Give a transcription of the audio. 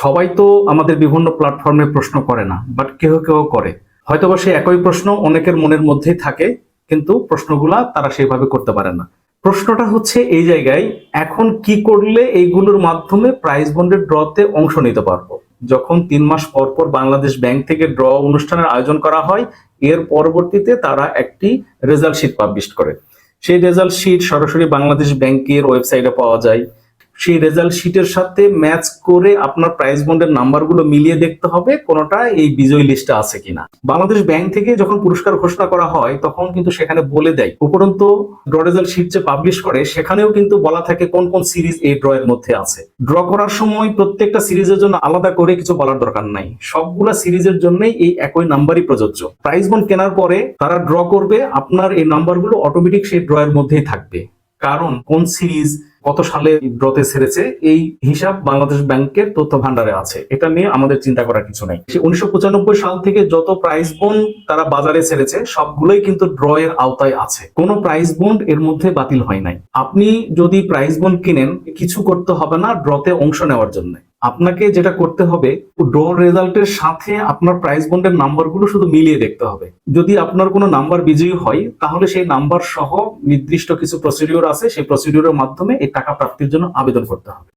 সবাই তো আমাদের বিভিন্ন প্ল্যাটফর্মে প্রশ্ন করে না বাট কেউ কেউ করে। হয়তোবা সে একই প্রশ্ন অনেকের মনের মধ্যেই থাকে, কিন্তু প্রশ্নগুলা তারা সেভাবে করতে পারে না। প্রশ্নটা হচ্ছে এই জায়গায়, এখন কি করলে এইগুলোর মাধ্যমে প্রাইজ বন্ডের ড্রতে অংশ নিতে পারব? যখন তিন মাস পর পর বাংলাদেশ ব্যাংক থেকে ড্র অনুষ্ঠানের আয়োজন করা হয়, এর পরবর্তীতে তারা একটি রেজাল্ট শিট পাবলিশ করে। সেই রেজাল্ট শিট সরাসরি বাংলাদেশ ব্যাংকের ওয়েবসাইটে পাওয়া যায়। সেই রেজাল্ট শিটের সাথে ম্যাচ করে আপনার প্রাইস বন্ডের নাম্বারগুলো মিলিয়ে দেখতে হবে কোনোটা এই বিজয়ী লিস্টে আছে কিনা। বাংলাদেশ ব্যাংক থেকে যখন পুরস্কার ঘোষণা করা হয়, তখন কিন্তু সেখানে বলে দেয়। উপরন্ত ড্র রেজাল্ট শিট যে পাবলিশ করে, সেখানেও কিন্তু বলা থাকে কোন কোন সিরিজ এই ড্র এর মধ্যে আছে। ড্র করার সময় প্রত্যেকটা সিরিজের জন্য আলাদা করে কিছু বলার দরকার নাই। সবগুলা সিরিজের জন্যই এই একই নাম্বারই প্রযোজ্য। প্রাইজ বন্ড কেনার পরে তারা ড্র করবে, আপনার এই নাম্বারগুলো অটোমেটিক সেই ড্র এর মধ্যেই থাকবে। কারণ কোন সিরিজ কত সালে ড্রতে ছেড়েছে, এই হিসাব বাংলাদেশ ব্যাংকের তথ্য ভান্ডারে আছে। এটা নিয়ে আমাদের চিন্তা করার কিছু নেই। উনিশশো পঁচানব্বই সাল থেকে যত প্রাইস বন্ড তারা বাজারে ছেড়েছে, সবগুলোই কিন্তু ড্র এর আওতায় আছে। কোনো প্রাইস বন্ড এর মধ্যে বাতিল হয় নাই। আপনি যদি প্রাইস বন্ড কিনেন, কিছু করতে হবে না ড্রতে অংশ নেওয়ার জন্য। আপনাকে যেটা করতে হবে ড্র রেজাল্টের সাথে আপনার প্রাইস বন্ডের নাম্বারগুলো শুধু মিলিয়ে দেখতে হবে। যদি আপনার কোনো নাম্বার বিজয়ী হয়, তাহলে সেই নাম্বার সহ নির্দিষ্ট কিছু প্রসিডিওর আছে, সেই প্রসিডিওরের মাধ্যমে এই টাকা প্রাপ্তির জন্য আবেদন করতে হবে।